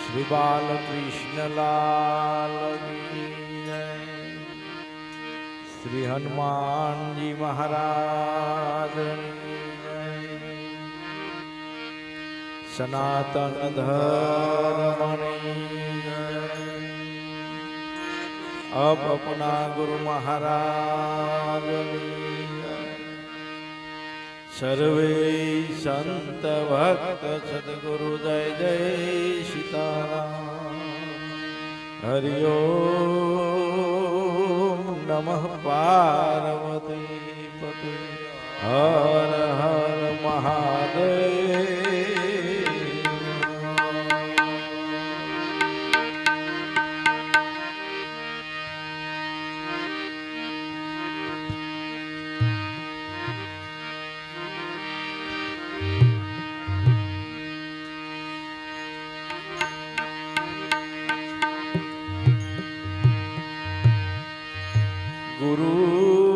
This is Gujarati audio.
શ્રી બાલકૃષ્ણલાલ. શ્રી હનુમાનજી મહારાજ સનાતન ધર્મની જય. અબ અપના ગુરુ મહારાજ સર્વે સંત ભક્ત સદગુરુ જય જય સીતારામ હરિ ઓમ નમઃ પાર્વતી પતે હર હર મહાદેવ Guru